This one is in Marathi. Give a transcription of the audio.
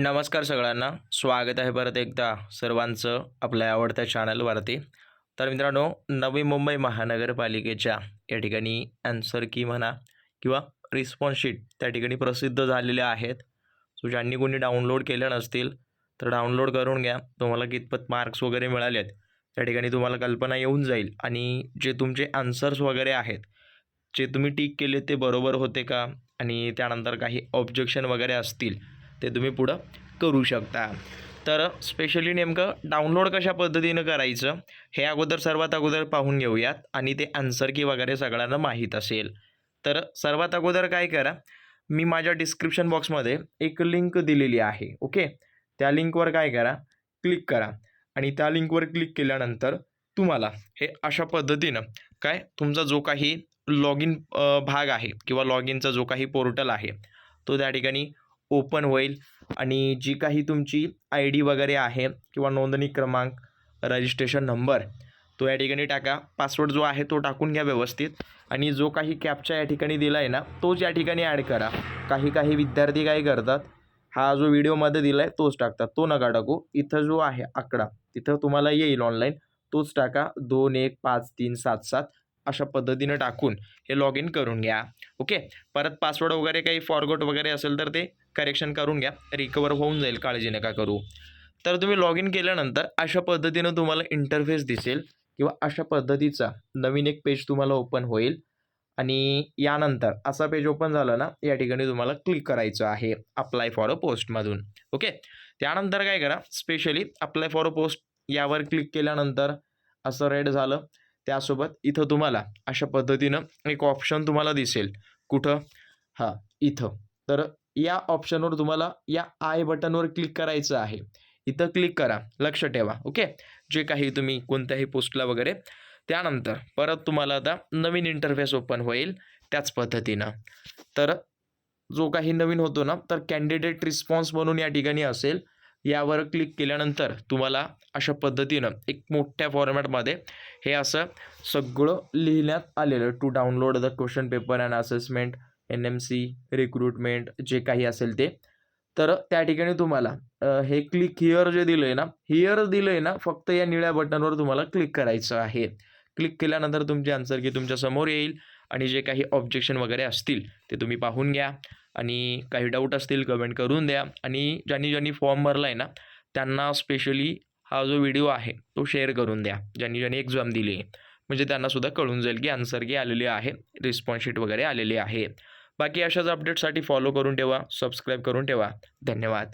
नमस्कार सगळ्यांना. स्वागत आहे परत एकदा सर्वांचं आपल्या आवडत्या चॅनलवरती तर मित्रांनो नवी मुंबई महानगरपालिकेच्या या ठिकाणी अँसर की म्हणा किंवा रिस्पॉन्स शीट त्या ठिकाणी प्रसिद्ध झालेल्या आहेत. सो ज्यांनी कोणी डाउनलोड केल्या नसतील तर डाउनलोड करून घ्या. तुम्हाला कितपत मार्क्स वगैरे मिळाले आहेत त्या ठिकाणी तुम्हाला कल्पना येऊन जाईल. आणि जे तुमचे आन्सर्स वगैरे आहेत जे तुम्ही टीक केले ते बरोबर होते का? आणि त्यानंतर काही ऑब्जेक्शन वगैरे असतील ते तुम्ही पुढं करू शकता. तर स्पेशली नेमकं डाउनलोड कशा पद्धतीनं करायचं हे अगोदर सर्वात अगोदर पाहून घेऊयात आणि ते आन्सर की वगैरे सगळ्यांना माहीत असेल. तर सर्वात अगोदर काय करा मी माझ्या डिस्क्रिप्शन बॉक्समध्ये एक लिंक दिलेली आहे ओके त्या लिंकवर काय करा क्लिक करा आणि त्या लिंकवर क्लिक केल्यानंतर तुम्हाला हे अशा पद्धतीनं काय तुमचा जो काही लॉग इन भाग आहे किंवा लॉग इनचा जो काही पोर्टल आहे तो त्या ठिकाणी ओपन होईल आणि जी काही तुमची आय डी वगैरे आहे किंवा नोंदणी क्रमांक रजिस्ट्रेशन नंबर तो या ठिकाणी टाका. पासवर्ड जो आहे तो टाकून घ्या व्यवस्थित आणि जो काही कॅपचा या ठिकाणी दिला आहे ना तोच या ठिकाणी ॲड करा. काही काही विद्यार्थी काय करतात हा जो व्हिडिओमध्ये दिला आहे तोच टाकतात. तो नका टाकू. इथं जो आहे आकडा तिथं तुम्हाला येईल ऑनलाईन. तोच टाका. दोन एक पाच तीन सात सात. अशा पद्धतीनं टाकून हे लॉग इन करून घ्या. ओके परत पासवर्ड वगैरे काही फॉरगोट वगैरे असेल तर ते करेक्शन करून घ्या. रिकवर होऊन जाईल काळजी नका करू. तर तुम्ही लॉग इन केल्यानंतर अशा पद्धतीनं तुम्हाला इंटरफेस दिसेल किंवा अशा पद्धतीचा नवीन एक पेज तुम्हाला ओपन होईल. आणि यानंतर असा पेज ओपन झालं ना या ठिकाणी तुम्हाला क्लिक करायचं आहे. अप्लाय फॉर अ पोस्टमधून ओके त्यानंतर काय करा specially apply for a post यावर क्लिक केल्यानंतर असं रेड झालं. त्यासोबत इथं तुम्हाला अशा पद्धतीनं एक ऑप्शन तुम्हाला दिसेल. कुठं? हां इथं. तर या ऑप्शनवर तुम्हाला या आय बटनवर क्लिक करायचं आहे. इथं क्लिक करा. लक्ष ठेवा. ओके जे काही तुम्ही कोणत्याही पोस्टला वगैरे. त्यानंतर परत तुम्हाला आता नवीन इंटरफेस ओपन होईल त्याच पद्धतीनं. तर जो काही नवीन होतो ना तर कॅन्डिडेट रिस्पॉन्स म्हणून या ठिकाणी असेल. यावर क्लिक केल्यानंतर तुम्हाला अशा पद्धतीनं एक मोठ्या फॉर्मॅटमध्ये हे असं सगळं लिहिण्यात आलेलं to download the question paper and assessment N M C recruitment जे काही असेल ते. तर त्या ठिकाणी तुम्हाला हे क्लिक हिअर जे दिलं आहे ना हिअर दिलं आहे ना फक्त या निळ्या बटनवर तुम्हाला क्लिक करायचं आहे. क्लिक केल्यानंतर तुमची आन्सर की तुमच्यासमोर येईल. आणि जे काही ऑब्जेक्शन वगैरे असतील ते तुम्ही पाहून घ्या. आणि काही डाऊट असतील कमेंट करून द्या. आणि ज्यांनी ज्यांनी फॉर्म भरला आहे ना त्यांना स्पेशली हा जो व्हिडिओ आहे तो शेअर करून द्या. ज्यांनी ज्यांनी एक्झाम दिली आहे. म्हणजे त्यांनासुद्धा कळून जाईल की आन्सर की आलेली आहे रिस्पॉन्स शीट वगैरे आलेली आहे. बाकी अशाच अपडेटसाठी फॉलो करून ठेवा सबस्क्राईब करून ठेवा. धन्यवाद.